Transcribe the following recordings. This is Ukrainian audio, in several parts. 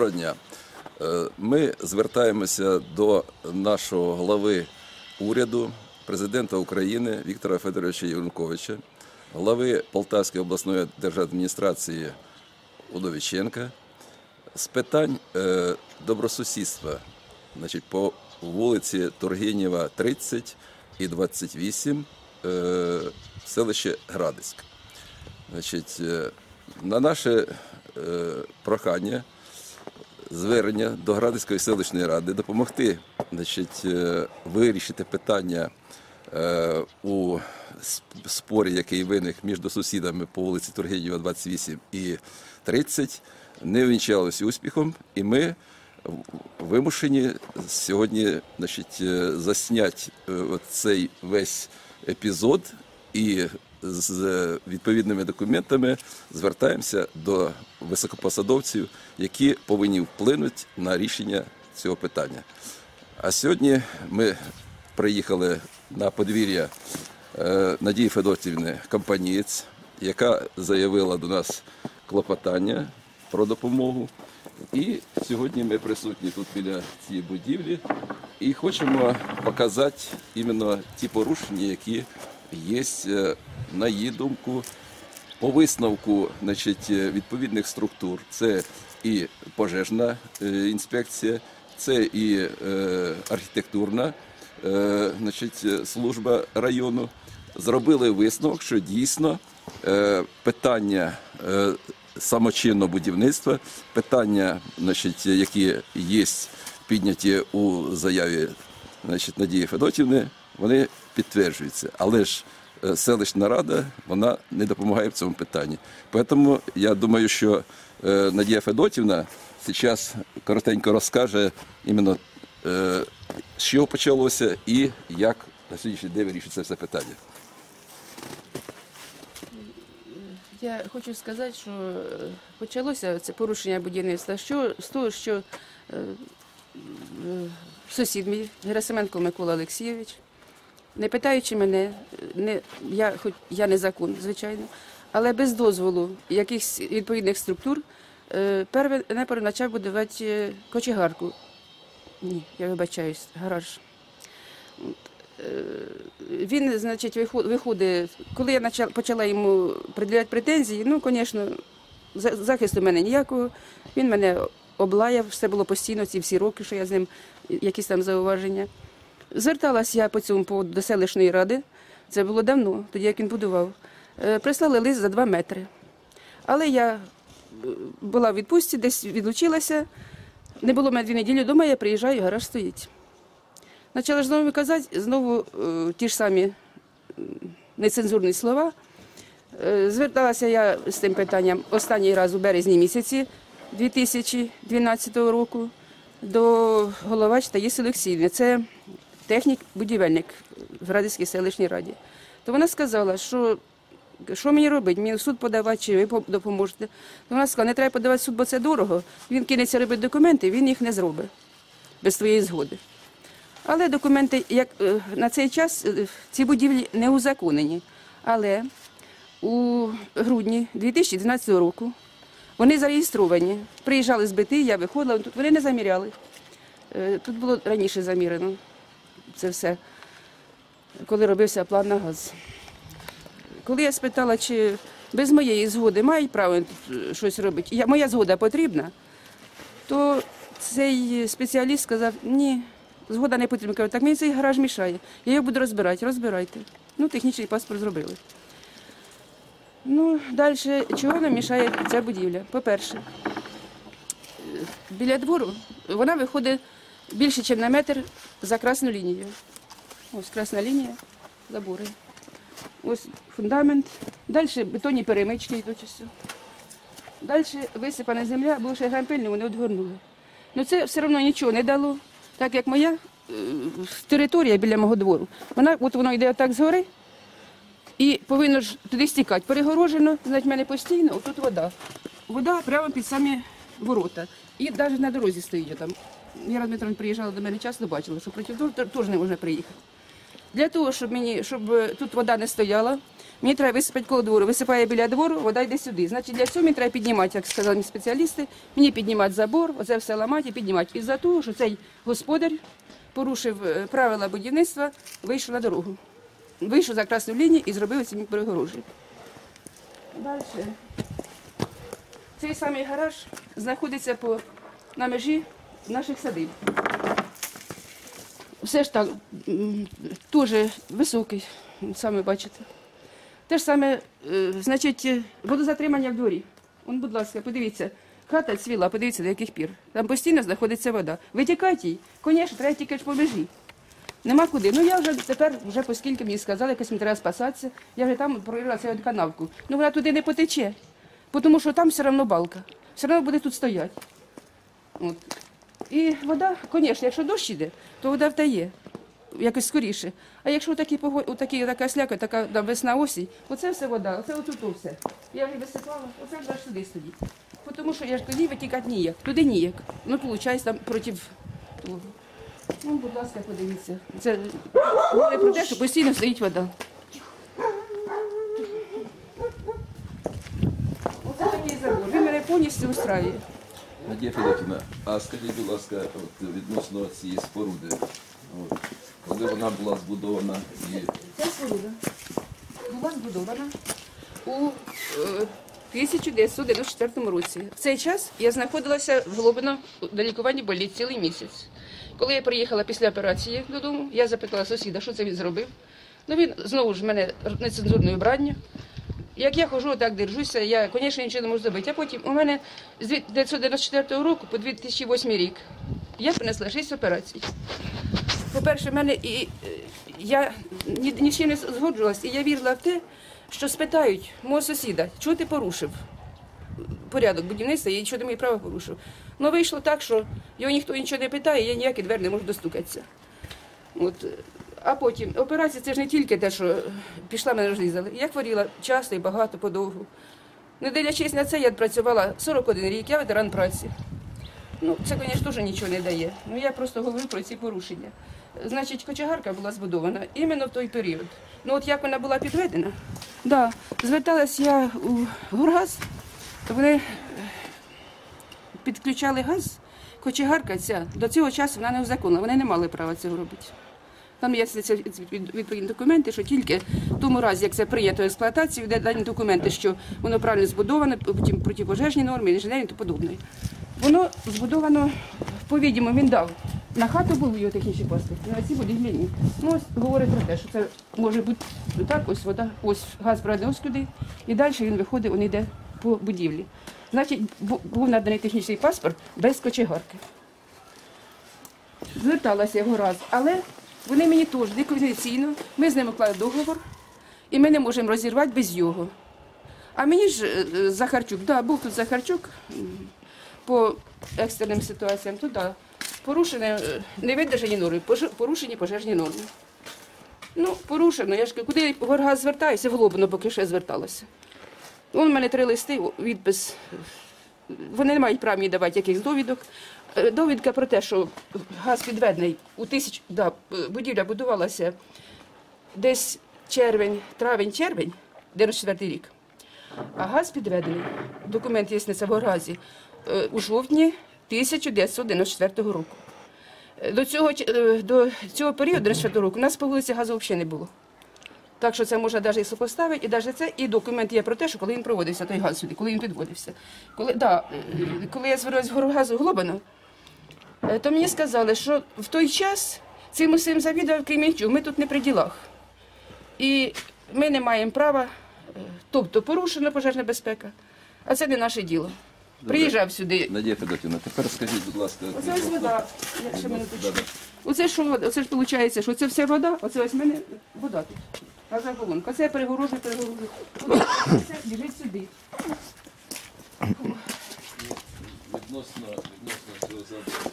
Доброго дня. Е, Ми звертаємося до нашого глави уряду, президента України Віктора Федоровича Януковича, глави Полтавської обласної держадміністрації Удовіченка з питань е, добросусідства значить, по вулиці Тургенєва, 30 і 28, е, селище Градиськ. Значить, на наше прохання звернення до Градицької селищної ради допомогти значить, е, вирішити питання е, у спорі, який виник між сусідами по вулиці Тургенєва, 28 і 30, не увінчалося успіхом, і ми вимушені сьогодні значить, е, засняти цей весь епізод і з відповідними документами звертаємося до високопосадовців, які повинні вплинути на рішення цього питання. А сьогодні ми приїхали на подвір'я е, Надії Федотівни Компанієць, яка заявила до нас клопотання про допомогу. І сьогодні ми присутні тут біля цієї будівлі і хочемо показати іменно ті порушення, які є, е, на її думку, по висновку значить, е, відповідних структур. Це і пожежна е, інспекція, це і е, архітектурна значить, служба району. Зробили висновок, що дійсно питання самочинного будівництва, питання, значить, які є підняті у заяві значить, Надії Федотівни, вони підтверджуються. Але ж селищна рада вона не допомагає в цьому питанні. Тому я думаю, що е, Надія Федотівна зараз коротенько розкаже іменно е, з чого почалося і як на сьогоднішній день вирішується це питання. Я хочу сказати, що е, почалося це порушення будівництва що, з того, що е, е, сусід мій Герасименко Микола Олексійович, не питаючи мене, е, не, я, хоч я не закон, звичайно, але без дозволу якихось відповідних структур, е, не почав будувати е, кочегарку. Ні, я вибачаюсь, гараж. Він, значить, виходить, коли я почала, йому приділяти претензії, ну, звісно, за- захисту в мене ніякого. Він мене облаяв, все було постійно, ці всі роки, що я з ним якісь там зауваження. Зверталась я по цьому поводу до селищної ради. Це було давно, тоді як він будував. Е, Прислали лист за два метри. Але я е, була в відпустці, десь відлучилася. Не було мене дві неділі вдома, я приїжджаю, гараж стоїть. Почала знову казати, знову е, ті ж самі нецензурні слова. Зверталася я з тим питанням останній раз у березні місяці 2012 року до головач Таїси Олексіївни. Це технік-будівельник в Радицькій селищній раді. То вона сказала, що що мені робити? Мені суд подавати, чи ви допоможете? То вона сказала, не треба подавати суд, бо це дорого. Він кинеться робити документи, він їх не зробить без твоєї згоди. Але документи, як е, на цей час е, ці будівлі не узаконені. Але у грудні 2012 року вони зареєстровані. Приїжджали з БТ, я виходила, тут вони не заміряли. Е, Тут було раніше замірено це все, коли робився план на газ. Коли я спитала, чи без моєї згоди мають право е, щось робити, я, моя згода потрібна, то цей спеціаліст сказав, ні, згода не потрібна. Кажу, так мені цей гараж мішає. Я його буду розбирати, розбирайте. Ну, технічний паспорт зробили. Ну, далі, чого нам мішає ця будівля? По-перше, е, біля двору вона виходить більше, ніж на метр за красну лінію. Ось красна лінія, забори. Ось фундамент. Далі бетонні перемички йдуть ось. Далі висипана земля, бо ще грампильні вони відгорнули. Ну це все одно нічого не дало, так як моя е, територія біля мого двору. Вона, от воно йде отак згори і повинно ж туди стікати. Перегорожено, значить, в мене постійно, отут вода. Вода прямо під самі ворота. І навіть на дорозі стоїть там. Яра Дмитровна приїжджала до мене часто, бачила, що проти теж не можна приїхати. Для того, щоб мені, щоб е, тут вода не стояла, мені треба висипати коло двору. Висипає біля двору, вода йде сюди. Значить, для цього мені треба піднімати, як сказали мені спеціалісти, мені піднімати забор, оце все ламати і піднімати. Із-за того, що цей господар порушив е, правила будівництва, вийшов на дорогу. Вийшов за красну лінію і зробив ці перегорожі. Далі. Цей самий гараж знаходиться по, на межі наших садиб. Все ж так, дуже високий, саме бачите. Те ж саме, е, значить, водозатримання в дворі. Он, будь ласка, подивіться, хата цвіла, подивіться, до яких пір. Там постійно знаходиться вода. Витікайте їй, звісно, треба тільки ж по межі. Нема куди. Ну я вже тепер, вже оскільки мені сказали, якось мені треба спасатися, я вже там прорила цю канавку. Ну вона туди не потече, тому що там все одно балка. Все одно буде тут стояти. І вода, звісно, якщо дощ іде, то вода втає якось скоріше. А якщо такі такі, така сляка, така да, весна осінь, оце все вода, оце отут все. Я вже висипала, оце вже сюди стоїть. Тому що я ж тоді витікати ніяк, туди ніяк. Ну, виходить, там проти того. Ну, будь ласка, подивіться. Це говорить про те, що постійно стоїть вода. Оце такий забор. Він мене повністю устраює. Надія Федотівна, а скажіть, будь ласка, от, відносно цієї споруди, от, коли вона була збудована і Ця споруда була збудована у е, 1994 році. В цей час я знаходилася в Глобино на лікуванні болі цілий місяць. Коли я приїхала після операції додому, я запитала сусіда, що це він зробив. Ну він знову ж мене нецензурною бранню. Як я хожу, так держуся, я, звісно, нічого не можу зробити. А потім у мене з 1994 року по 2008 рік я принесла 6 операцій. По-перше, в мене і е, я ні, ні з не згоджувалася, і я вірила в те, що спитають мого сусіда, чого ти порушив порядок будівництва і що ти мої права порушив. Ну вийшло так, що його ніхто нічого не питає, я ніякі двері не можу достукатися. От. А потім операція це ж не тільки те, що пішла мене розрізали. Я хворіла часто і багато подовго. Не дивлячись на це, я працювала 41 рік, я ветеран праці. Ну, це, звісно, теж нічого не дає. Ну я просто говорю про ці порушення. Значить, кочегарка була збудована іменно в той період. Ну от як вона була підведена, да, зверталась я у Горгаз, то вони е, підключали газ. Кочегарка ця до цього часу вона не узаконила, вони не мали права цього робити. Там є від- відповідні документи, що тільки в тому разі, як це прийнято експлуатацію, де дані документи, що воно правильно збудоване, потім протипожежні норми, інженерні та подобне. Воно збудовано, по-відому, він дав. На хату був його технічний паспорт, на ці будівлі. Ну, ось говорить про те, що це може бути так, ось вода, ось газ проведений ось туди, і далі він виходить, він йде по будівлі. Значить, був наданий технічний паспорт без кочегарки. Зверталася його раз, але вони мені теж неконвенційно, ми з ними вклали договор, і ми не можемо розірвати без його. А мені ж е, е, Захарчук, да, був тут Захарчук по екстреним ситуаціям, то да, порушені е, невидержані норми, порушені пожежні норми. Ну, порушено, я ж куди в Горгаз звертаюся, в Глобино поки я зверталася. Вон у мене три листи, відпис. Вони не мають права мені давати якихось довідок. Е, Довідка про те, що газ підведений у тисяч, да, е, будівля будувалася десь червень, травень, червень, 94 рік. А газ підведений, документ є на Горгазі, е, у жовтні 1994 року. До цього, до цього періоду 94 року у нас по вулиці газу взагалі не було. Так що це можна навіть і сопоставити, і навіть це, і документ є про те, що коли він проводився, той газ сюди, коли він підводився. Коли, да, коли я звернулася в горгазу Глобино, е, то мені сказали, що в той час цим усім завідував Кремінчук, ми тут не при ділах. І ми не маємо права, е, тобто порушена пожежна безпека, а це не наше діло. Приїжджав сюди. Надія Федотівна, тепер скажіть, будь ласка, Оце ось вода. Я ще минуточку. Оце що вода? Оце ж виходить, що це вся вода, оце ось в мене вода тут. А за колонка. Це перегорожена, перегорожена. Вода. Це біжить сюди. відносно, відносно цього забору,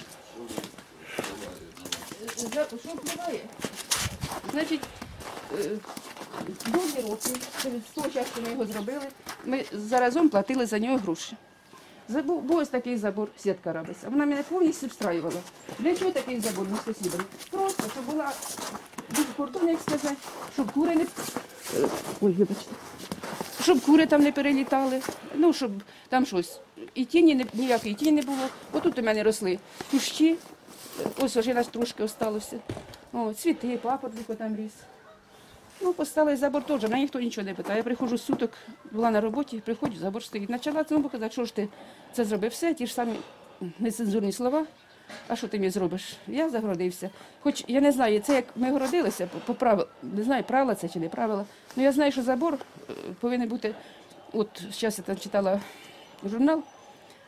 Значить, е, довгі роки, через того часу ми його зробили, ми заразом платили за нього гроші. Забув, був ось такий забор, сітка робиться. Вона мене повністю встраювала. Для чого такий забор ми з? Просто, щоб була кордон, як сказати, щоб кури не. Е, Ой, вибачте. Щоб кури там не перелітали, ну, щоб там щось. І тіні не, ніякої тіні не було. Отут у мене росли кущі, ось вже нас трошки осталося. О, цвіти, папоротник там ріс. Ну, поставили забор теж, мене ніхто нічого не питає. Я приходжу суток, була на роботі, приходжу, забор стоїть. Почала цьому показати, що ж ти це зробив все, ті ж самі нецензурні слова. А що ти мені зробиш? Я загородився. Хоч я не знаю, це як ми городилися, по, по правил, не знаю, правила це чи не правила. Ну я знаю, що забор е, повинен бути. От зараз я там читала журнал,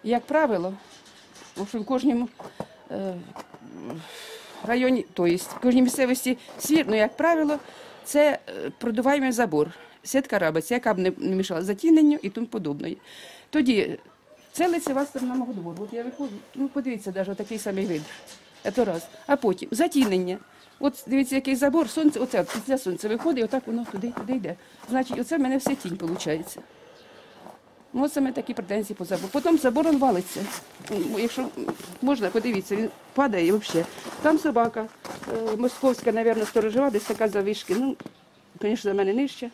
як правило, в кожному е, районі, тобто в кожній місцевості свір, ну, як правило, це е, продуваємий забор. Сітка робиться, яка б не мішала затіненню і тому подобне. Тоді це лицева сторона мого двору. От я виходжу, ну подивіться, навіть такий самий вид. Це раз. А потім затінення. От дивіться, який забор, сонце, оце після сонця виходить, отак воно туди, туди йде. Значить, оце в мене все тінь виходить. Ну, саме такі претензії по забору. Потім забор он валиться. Якщо можна, подивіться, він падає взагалі. Там собака е, московська, мабуть, сторожова, десь така завишки. Ну, звісно, за мене нижче.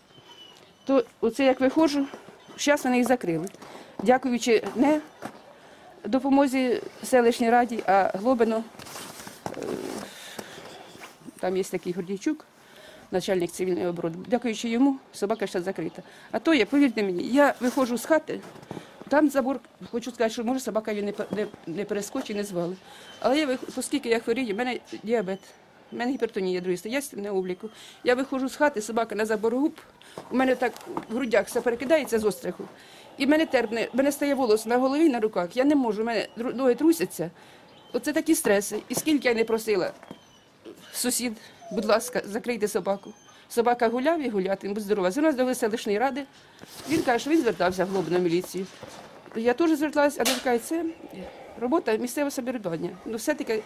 То оце як виходжу, зараз вони їх закрили. Дякуючи не допомозі селищній раді, а Глобино. е, Там є такий Гордійчук, начальник цивільної оборони. Дякуючи йому, собака ще закрита. А то є, повірте мені, я виходжу з хати, там забор, хочу сказати, що може собака її не, не, не перескочить, не звали. Але я оскільки я хворію, в мене діабет, в мене гіпертонія стадії, я на обліку. Я виходжу з хати, собака на забор губ, у мене так в грудях все перекидається з остраху. І мене терпне, в мене стає волос на голові, на руках. Я не можу, в мене ноги трусяться. Оце такі стреси. І скільки я не просила, сусід, будь ласка, закрийте собаку. Собака гуляв і гуляти, будь здорова. Звернувся до селищної ради. Він каже, що він звертався в глобну міліцію. Я теж зверталася, а він каже, це робота місцевого самоврядування. Ну, все-таки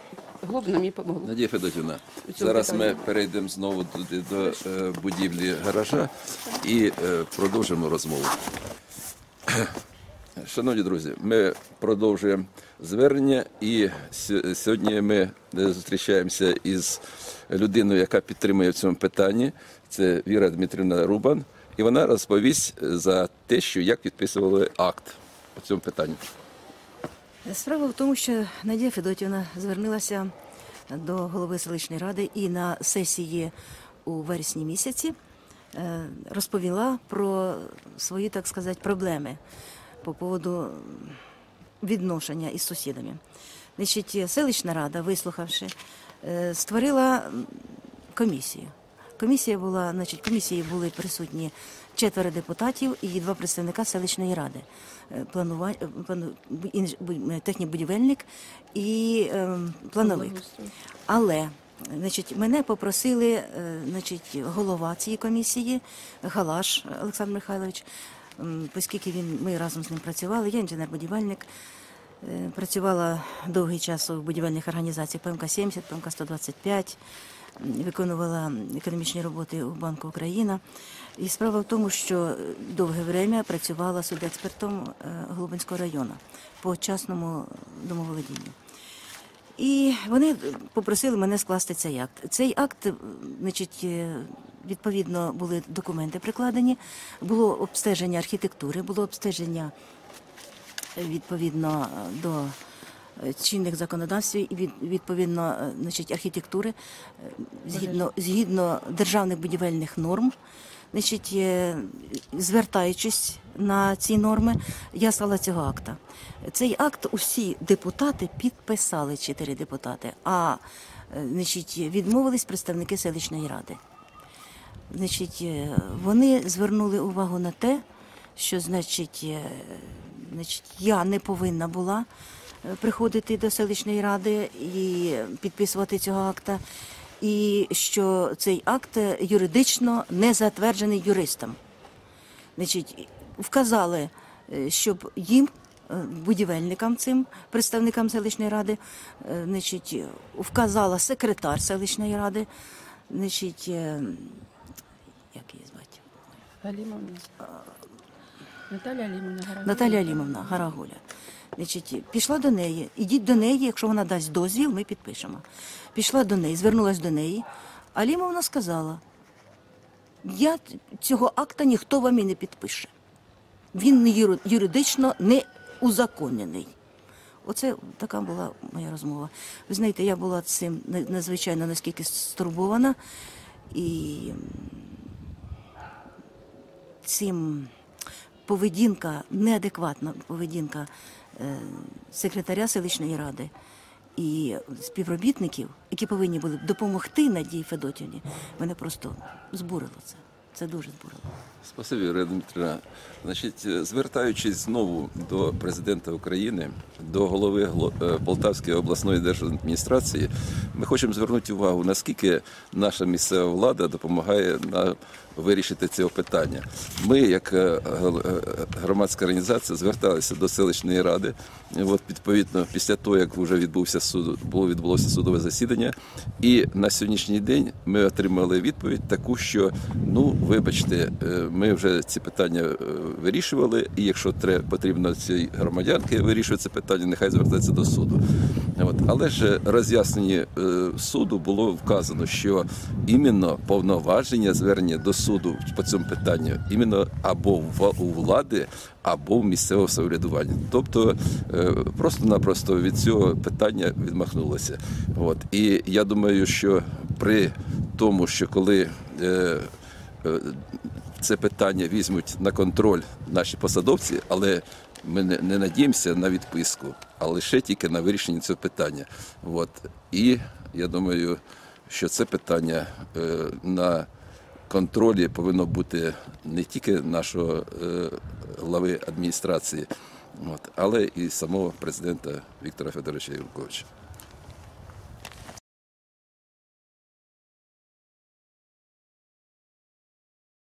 глобно мені допомогло. Надія Федотівна, зараз ми перейдемо знову туди до е, будівлі гаража і е, продовжимо розмову. Шановні друзі, ми продовжуємо звернення, і сьогодні ми е, зустрічаємося із людиною, яка підтримує в цьому питанні. Це Віра Дмитрівна Рубан, і вона розповість за те, що як підписували акт у цьому питанні. Справа в тому, що Надія Федотівна звернулася до голови селищної ради і на сесії у вересні місяці е, розповіла про свої, так сказати, проблеми по поводу відношення із сусідами. Значить, селищна рада, вислухавши, е, створила комісію. Комісія була, значить, комісії були присутні четверо депутатів і два представника селищної ради. Е, Планува... е, технік-будівельник і е, плановик. Але значить, мене попросили значить, голова цієї комісії, Галаш Олександр Михайлович, оскільки він, ми разом з ним працювали, я інженер-будівельник. Е, Працювала довгий час у будівельних організаціях ПМК-70, ПМК-125, м, виконувала економічні роботи у Банку Україна. І справа в тому, що довге время працювала судекспертом е, Глобинського району по частному домоволодінню. І вони попросили мене скласти цей акт. Цей акт, е, значить, е, відповідно, були документи прикладені, було обстеження архітектури, було обстеження е, відповідно до чинних законодавств і від, відповідно значить, архітектури згідно, згідно державних будівельних норм. Значить, е, звертаючись на ці норми, я стала цього акта. Цей акт усі депутати підписали, чотири депутати, а е, значить, відмовились представники селищної ради. Значить, е, вони звернули увагу на те, що значить, значить, я не повинна була приходити до селищної ради і підписувати цього акта, і що цей акт е, юридично не затверджений юристом. Значить, вказали, е, щоб їм, е, будівельникам цим, представникам селищної ради, значить, вказала секретар селищної ради, значить, як її звати? Алімовна. Наталя Алімовна. Гарагуль. Наталя Алімовна Гарагуля. Значить, пішла до неї, ідіть до неї, якщо вона дасть дозвіл, ми підпишемо. Пішла до неї, звернулася до неї. Алімовна сказала: я цього акта ніхто вам і не підпише. Він юридично не узаконений. Оце така була моя розмова. Ви знаєте, я була цим надзвичайно наскільки стурбована і цим поведінка, неадекватна поведінка секретаря селищної ради і співробітників, які повинні були допомогти Надії Федотівні, мене просто збурило це. Це дуже збурило. Спасибі, Ірина Дмитрівна. Значить, е, звертаючись знову до президента України, до голови е, Полтавської обласної держадміністрації, ми хочемо звернути увагу, наскільки наша місцева влада допомагає на вирішити цього питання. Ми, як е, е, громадська організація, зверталися до селищної ради. От відповідно, після того, як вже відбувся суд, було відбулося судове засідання, і на сьогоднішній день ми отримали відповідь таку, що ну вибачте, е, ми вже ці питання вирішували, і якщо треба потрібно цій громадянки вирішувати це питання, нехай звертається до суду. От але ж роз'ясненні е, суду було вказано, що іменно повноваження звернення до суду по цьому питанню іменно або у влади, або в місцевого самоврядування. Тобто е, просто-напросто від цього питання відмахнулося. От і я думаю, що при тому, що коли е, е, це питання візьмуть на контроль наші посадовці, але ми не, не надіємося на відписку, а лише тільки на вирішення цього питання. От. І я думаю, що це питання е, на контролі повинно бути не тільки нашого е, глави адміністрації, от, але і самого президента Віктора Федоровича Януковича.